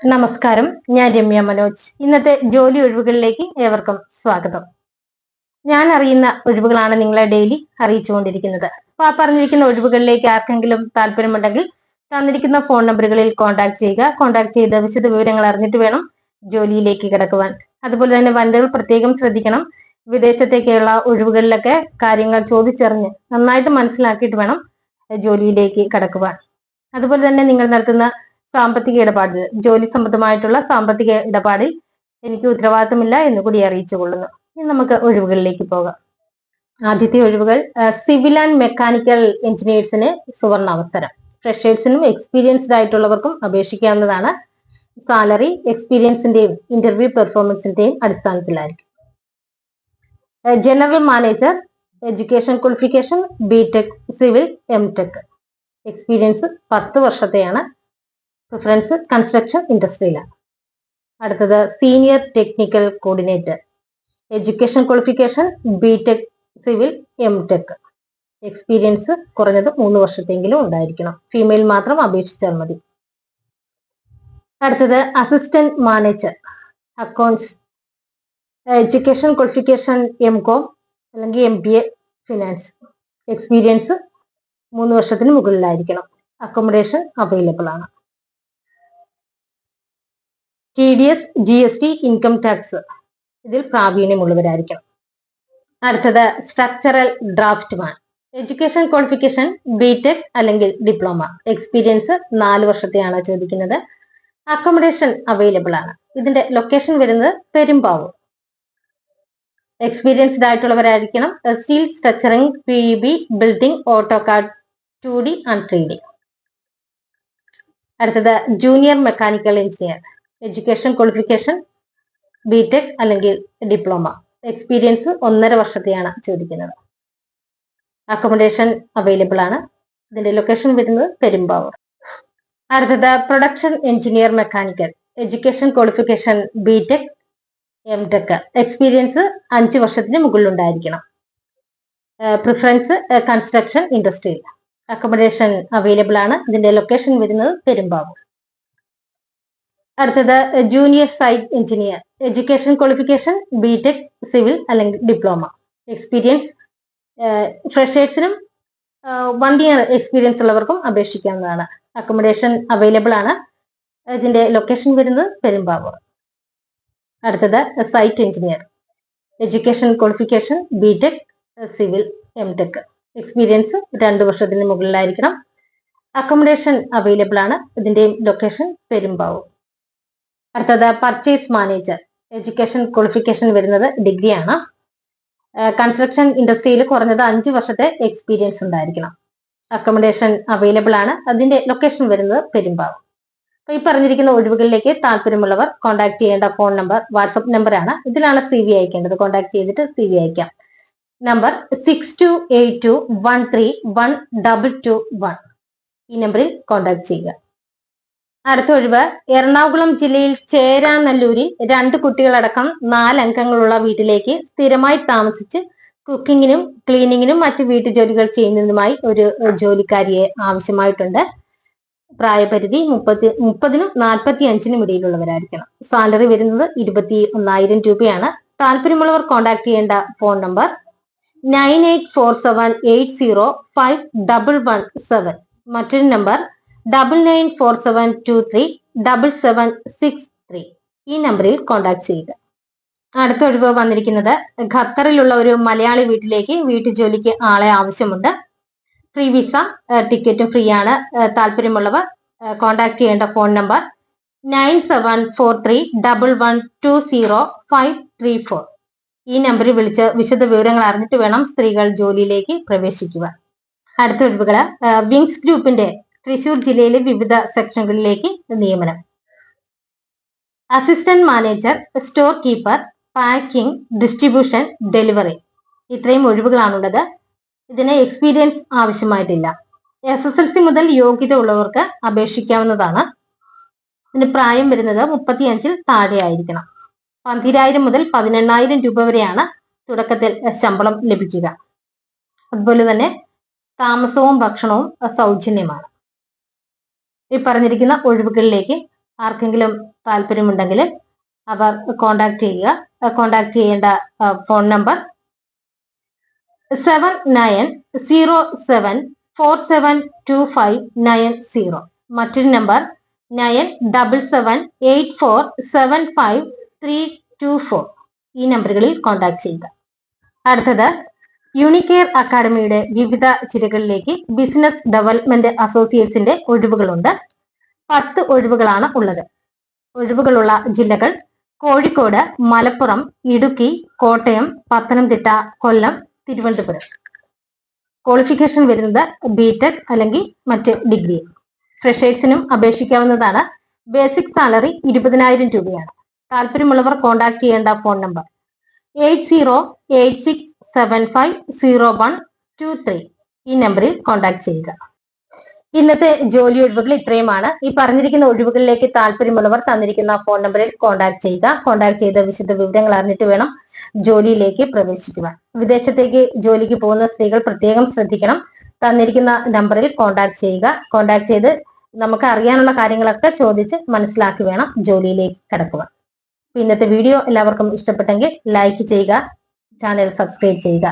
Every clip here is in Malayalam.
നമസ്കാരം. ഞാൻ രമ്യ മനോജ്. ഇന്നത്തെ ജോലി ഒഴിവുകളിലേക്ക് ഏവർക്കും സ്വാഗതം. ഞാൻ അറിയുന്ന ഒഴിവുകളാണ് നിങ്ങളെ ഡെയിലി അറിയിച്ചുകൊണ്ടിരിക്കുന്നത്. അപ്പൊ ആ പറഞ്ഞിരിക്കുന്ന ഒഴിവുകളിലേക്ക് ആർക്കെങ്കിലും താല്പര്യമുണ്ടെങ്കിൽ തന്നിരിക്കുന്ന ഫോൺ നമ്പറുകളിൽ കോൺടാക്ട് ചെയ്യുക. കോൺടാക്ട് ചെയ്ത് വിശദ വിവരങ്ങൾ അറിഞ്ഞിട്ട് വേണം ജോലിയിലേക്ക് കിടക്കുവാൻ. അതുപോലെ തന്നെ വനിതകൾ പ്രത്യേകം ശ്രദ്ധിക്കണം. വിദേശത്തേക്കുള്ള ഒഴിവുകളിലൊക്കെ കാര്യങ്ങൾ ചോദിച്ചറിഞ്ഞ് നന്നായിട്ട് മനസ്സിലാക്കിയിട്ട് വേണം ജോലിയിലേക്ക് കടക്കുവാൻ. അതുപോലെ തന്നെ നിങ്ങൾ നടത്തുന്ന സാമ്പത്തിക ഇടപാടിൽ ജോലി സംബന്ധമായിട്ടുള്ള സാമ്പത്തിക ഇടപാടിൽ എനിക്ക് ഉത്തരവാദിത്തമില്ല എന്ന് കൂടി അറിയിച്ചു കൊള്ളുന്നു. ഇനി നമുക്ക് ഒഴിവുകളിലേക്ക് പോകാം. ആദ്യത്തെ ഒഴിവുകൾ സിവിൽ ആൻഡ് മെക്കാനിക്കൽ എഞ്ചിനീയേഴ്സിന് സുവർണ അവസരം. ഫ്രഷേഴ്സിനും എക്സ്പീരിയൻസ്ഡ് ആയിട്ടുള്ളവർക്കും അപേക്ഷിക്കാവുന്നതാണ് സാലറി എക്സ്പീരിയൻസിന്റെയും ഇന്റർവ്യൂ പെർഫോമൻസിന്റെയും അടിസ്ഥാനത്തിലായിരിക്കും. General manager education qualification B tech civil M tech. Experience പത്ത് വർഷത്തെയാണ് പ്രിഫറൻസ് കൺസ്ട്രക്ഷൻ ഇൻഡസ്ട്രിയിലാണ് അടുത്തത് senior technical coordinator education qualification B tech civil M tech experience കുറഞ്ഞത് മൂന്ന് വർഷത്തെങ്കിലും ഉണ്ടായിരിക്കണം. ഫീമെയിൽ മാത്രം അപേക്ഷിച്ചാൽ മതി. അടുത്തത് assistant manager accounts education qualification M com അല്ലെങ്കിൽ M B A finance experience മൂന്ന് വർഷത്തിന് മുകളിലായിരിക്കണം. അക്കോമഡേഷൻ അവൈലബിൾ ആണ്. T D S G S T income tax ഇതിൽ പ്രാവീണ്യമുള്ളവരായിരിക്കണം അടുത്തത് structural draftsman education qualification B tech അല്ലെങ്കിൽ ഡിപ്ലോമ എക്സ്പീരിയൻസ് നാല് വർഷത്തെയാണ് ചോദിക്കുന്നത്. അക്കോമഡേഷൻ അവൈലബിൾ ആണ്. ഇതിന്റെ ലൊക്കേഷൻ വരുന്നത് Perumbavoor. Experienced ആയിട്ടുള്ളവരായിരിക്കണം. Steel structuring P B building AutoCAD two D and three D അടുത്തത് junior mechanical engineer education qualification B tech അല്ലെങ്കിൽ ഡിപ്ലോമ എക്സ്പീരിയൻസ് ഒന്നര വർഷത്തെയാണ് ചോദിക്കുന്നത്. അക്കോമഡേഷൻ അവൈലബിൾ ആണ്. ഇതിന്റെ ലൊക്കേഷൻ വരുന്നത് പെരുമ്പാവൂർ. അടുത്തത് production engineer mechanical education qualification B tech M tech experience അഞ്ച് വർഷത്തിന് മുകളിലുണ്ടായിരിക്കണം. പ്രിഫറൻസ് കൺസ്ട്രക്ഷൻ ഇൻഡസ്ട്രിയിൽ അക്കോമഡേഷൻ അവൈലബിൾ ആണ്. ഇതിന്റെ ലൊക്കേഷൻ വരുന്നത് പെരുമ്പാവൂർ. അടുത്തത് junior site engineer education qualification B tech civil അല്ലെങ്കിൽ ഡിപ്ലോമ എക്സ്പീരിയൻസ് ഫ്രഷേഴ്സിനും വൺ ഇയർ എക്സ്പീരിയൻസ് ഉള്ളവർക്കും അപേക്ഷിക്കാവുന്നതാണ്. അക്കോമഡേഷൻ അവൈലബിൾ ആണ്. ഇതിന്റെ ലൊക്കേഷൻ വരുന്നത് പെരുമ്പാവൂർ. അടുത്തത് site engineer education qualification B tech civil M tech experience രണ്ട് വർഷത്തിന് മുകളിലായിരിക്കണം. അക്കോമഡേഷൻ അവൈലബിൾ ആണ്. ഇതിന്റെയും ലൊക്കേഷൻ പെരുമ്പാവൂർ. അടുത്തത് പർച്ചേസ് മാനേജർ എഡ്യൂക്കേഷൻ ക്വാളിഫിക്കേഷൻ വരുന്നത് ഡിഗ്രിയാണ് കൺസ്ട്രക്ഷൻ ഇൻഡസ്ട്രിയിൽ കുറഞ്ഞത് അഞ്ച് വർഷത്തെ എക്സ്പീരിയൻസ് ഉണ്ടായിരിക്കണം. അക്കോമഡേഷൻ അവൈലബിൾ ആണ്. അതിന്റെ ലൊക്കേഷൻ വരുന്നത് പെരുമ്പാവൂർ. അപ്പൊ ഈ പറഞ്ഞിരിക്കുന്ന ഒഴിവുകളിലേക്ക് താല്പര്യമുള്ളവർ കോൺടാക്ട് ചെയ്യേണ്ട ഫോൺ നമ്പർ വാട്സപ്പ് നമ്പറാണ് ഇതിലാണ് സി വി അയക്കേണ്ടത്. കോൺടാക്ട് ചെയ്തിട്ട് സി വി അയക്കാം. Number six two eight two one three one double two one ഈ നമ്പറിൽ കോൺടാക്ട് ചെയ്യുക. അടുത്ത ഒഴിവ് എറണാകുളം ജില്ലയിൽ ചേരാനല്ലൂരിൽ രണ്ട് കുട്ടികളടക്കം നാല് അംഗങ്ങളുള്ള വീട്ടിലേക്ക് സ്ഥിരമായി താമസിച്ച് കുക്കിങ്ങിനും ക്ലീനിങ്ങിനും മറ്റ് വീട്ടുജോലികൾ ചെയ്യുന്നതുമായി ഒരു ജോലിക്കാരിയെ ആവശ്യമായിട്ടുണ്ട്. പ്രായപരിധി മുപ്പത്തി മുപ്പതിനും നാൽപ്പത്തി അഞ്ചിനും ഇടയിലുള്ളവരായിരിക്കണം. സാലറി വരുന്നത് ഇരുപത്തി ഒന്നായിരം രൂപയാണ്. താല്പര്യമുള്ളവർ കോൺടാക്ട് ചെയ്യേണ്ട phone number nine eight four seven eight zero five double one seven. മറ്റൊരു number double nine four seven two three double seven six three ഈ നമ്പറിൽ കോൺടാക്ട് ചെയ്യുക. അടുത്ത ഒഴിവ് വന്നിരിക്കുന്നത് ഖത്തറിലുള്ള ഒരു മലയാളി വീട്ടിലേക്ക് വീട്ടുജോലിക്ക് ആളെ ആവശ്യമുണ്ട്. ഫ്രീ വിസ ടിക്കറ്റും ഫ്രീ ആണ്. താല്പര്യമുള്ളവർ കോൺടാക്ട് ചെയ്യേണ്ട phone number nine seven four three double one two zero five three four ഈ നമ്പറിൽ വിളിച്ച് വിശദ വിവരങ്ങൾ അറിഞ്ഞിട്ട് വേണം സ്ത്രീകൾ ജോലിയിലേക്ക് പ്രവേശിക്കുക അടുത്ത ഒഴിവുകൾ വിങ്സ് ഗ്രൂപ്പിന്റെ തൃശൂർ ജില്ലയിലെ വിവിധ സെക്ഷനുകളിലേക്ക് നിയമനം. Assistant manager store keeper packing distribution delivery. ഇത്രയും ഒഴിവുകളാണുള്ളത്. ഇതിന് എക്സ്പീരിയൻസ് ആവശ്യമായിട്ടില്ല. എസ് എസ് എൽ സി മുതൽ യോഗ്യത ഉള്ളവർക്ക് അപേക്ഷിക്കാവുന്നതാണ്. ഇതിന് പ്രായം വരുന്നത് മുപ്പത്തിയഞ്ചിൽ താഴെ ആയിരിക്കണം. പന്തിരായിരം മുതൽ പതിനെണ്ണായിരം രൂപ വരെയാണ് തുടക്കത്തിൽ ശമ്പളം ലഭിക്കുക. അതുപോലെ തന്നെ താമസവും ഭക്ഷണവും സൗജന്യമാണ്. ഈ പറഞ്ഞിരിക്കുന്ന ഒഴിവുകളിലേക്ക് ആർക്കെങ്കിലും താല്പര്യമുണ്ടെങ്കിൽ അവർ കോണ്ടാക്ട് ചെയ്യുക. കോണ്ടാക്ട് ചെയ്യേണ്ട phone number seven nine zero seven four seven two five nine zero മറ്റൊരു number nine double seven eight four seven five three two four ഈ നമ്പറുകളിൽ കോണ്ടാക്ട് ചെയ്യുക. അടുത്തത് യൂണിക്കെയർ അക്കാഡമിയുടെ വിവിധ ചിരകളിലേക്ക് ബിസിനസ് ഡെവലപ്മെന്റ് അസോസിയേറ്റ്സിന്റെ ഒഴിവുകളുണ്ട്. പത്ത് ഒഴിവുകളാണ് ഉള്ളത്. ഒഴിവുകളുള്ള ജില്ലകൾ കോഴിക്കോട് മലപ്പുറം ഇടുക്കി കോട്ടയം പത്തനംതിട്ട കൊല്ലം തിരുവനന്തപുരം. ക്വാളിഫിക്കേഷൻ വരുന്നത് ബിടെക് അല്ലെങ്കിൽ മറ്റ് ഡിഗ്രി. ഫ്രഷേഴ്സിനും അപേക്ഷിക്കാവുന്നതാണ്. ബേസിക് സാലറി ഇരുപതിനായിരം രൂപയാണ്. താല്പര്യമുള്ളവർ കോൺടാക്ട് ചെയ്യേണ്ട phone number eight zero eight six seven five zero one two three ഈ നമ്പറിൽ കോൺടാക്ട് ചെയ്യുക. ഇന്നത്തെ ജോലി ഒഴിവുകൾ ഇത്രയുമാണ്. ഈ പറഞ്ഞിരിക്കുന്ന ഒഴിവുകളിലേക്ക് താല്പര്യമുള്ളവർ തന്നിരിക്കുന്ന ഫോൺ നമ്പറിൽ കോൺടാക്ട് ചെയ്യുക. കോൺടാക്ട് ചെയ്ത വിശദ വിവരങ്ങൾ അറിഞ്ഞിട്ട് വേണം ജോലിയിലേക്ക് പ്രവേശിക്കുവാൻ. വിദേശത്തേക്ക് ജോലിക്ക് പോകുന്ന സ്ത്രീകൾ പ്രത്യേകം ശ്രദ്ധിക്കണം. തന്നിരിക്കുന്ന നമ്പറിൽ കോൺടാക്ട് ചെയ്യുക. കോൺടാക്ട് ചെയ്ത് നമുക്ക് അറിയാനുള്ള കാര്യങ്ങളൊക്കെ ചോദിച്ച് മനസ്സിലാക്കി വേണം ജോലിയിലേക്ക് കടക്കുക ഇന്നത്തെ വീഡിയോ എല്ലാവർക്കും ഇഷ്ടപ്പെട്ടെങ്കിൽ ലൈക്ക് ചെയ്യുക. ചാനൽ സബ്സ്ക്രൈബ് ചെയ്യുക.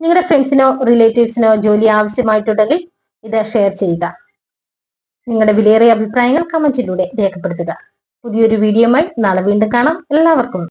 നിങ്ങളുടെ ഫ്രണ്ട്സിനോ റിലേറ്റീവ്സിനോ ജോലി ആവശ്യമായിട്ടുണ്ടെങ്കിൽ ഇത് ഷെയർ ചെയ്യുക. നിങ്ങളുടെ വിലയേറിയ അഭിപ്രായങ്ങൾ കമന്റിലൂടെ രേഖപ്പെടുത്തുക. പുതിയൊരു വീഡിയോയുമായി നാളെ വീണ്ടും കാണാം. എല്ലാവർക്കും